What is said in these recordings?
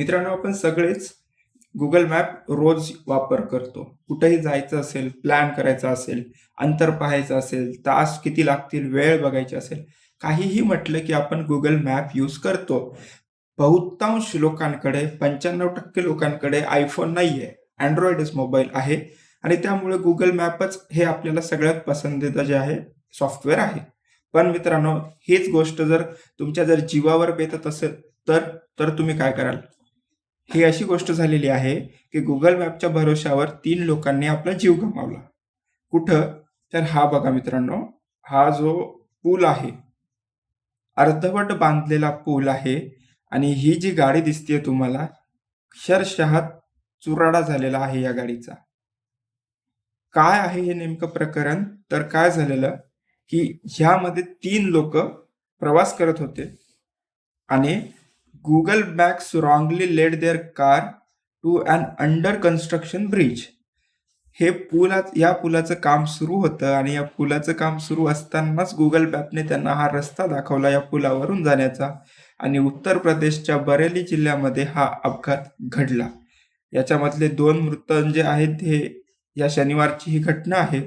मित्रांनो आपण सगळेच गुगल मॅप रोज वापर करतो. कुठेही जायचं असेल प्लॅन करायचा असेल अंतर पाहायचं असेल तास किती लागतील वेळ बघायची असेल काहीही म्हटलं की आपण गुगल मॅप यूज करतो. बहुतांश लोकांकडे पंच्याण्णव टक्के लोकांकडे आयफोन नाही आहे अँड्रॉइडच मोबाईल आहे. आणि त्यामुळे गुगल मॅपच हे आपल्याला सगळ्यात पसंतीचं जे आहे सॉफ्टवेअर आहे. पण मित्रांनो हीच गोष्ट जर तुमच्या जर जीवावर बेतत असेल तर तर तुम्ही काय कराल? ही अशी गोष्ट झालेली आहे की गुगल मॅपच्या भरोशावर तीन लोकांनी आपला जीव गमावला. कुठं? तर हा बघा मित्रांनो हा जो पूल आहे अर्धवट बांधलेला पूल आहे आणि ही जी गाडी दिसते तुम्हाला अक्षरशः चुराडा झालेला आहे या गाडीचा. काय आहे हे नेमकं प्रकरण? तर काय झालेलं? की ह्यामध्ये तीन लोक प्रवास करत होते आणि Google maps wrongly led their car to an under construction bridge हे पुला या पुलाचं काम सुरू होतं आणि या पुलाचं काम सुरू असतानाच गुगल मॅपने त्यांना हा रस्ता दाखवला या पुलावरून जाण्याचा आणि उत्तर प्रदेशच्या बरेली जिल्ह्यामध्ये हा अपघात घडला. याच्यामधले दोन मृतांजे जे आहेत हे या शनिवारची ही घटना आहे.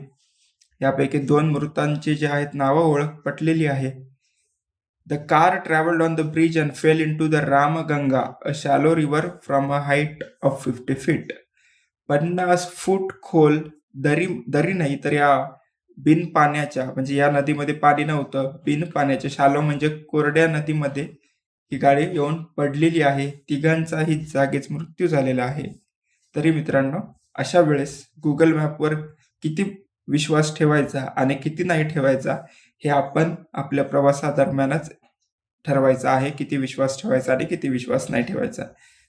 यापैकी दोन मृतांची जे आहेत नावं ओळख पटलेली आहे. The car travelled on the bridge and fell into the the Ramganga a river from from a height of fifty पन्नास फूट खोल दरी दरी नाही तर या बिन पाण्याच्या म्हणजे या नदीमध्ये पाणी नव्हतं बिन पाण्याच्या शालो म्हणजे कोरड्या नदीमध्ये ही गाडी येऊन पडलेली आहे. तिघांचाही जागेच मृत्यू झालेला आहे. तरी मित्रांनो अशा वेळेस गुगल मॅपवर किती विश्वास ठेवायचा आणि किती नाही ठेवायचा हे आपण आपल्या प्रवासादरम्यानच ठरवायचं आहे किती विश्वास ठेवायचा आणि किती विश्वास नाही ठेवायचा.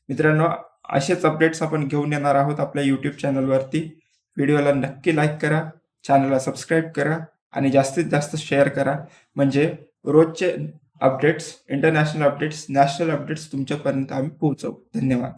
मित्रांनो असेच अपडेट्स आपण घेऊन येणार आहोत आपल्या यूट्यूब चॅनलवरती व्हिडिओला नक्की लाईक करा चॅनलला सबस्क्राईब करा आणि जास्तीत जास्त शेअर करा. म्हणजे रोजचे updates international updates national updates तुमच्यापर्यंत आम्ही पोहोचवू. धन्यवाद.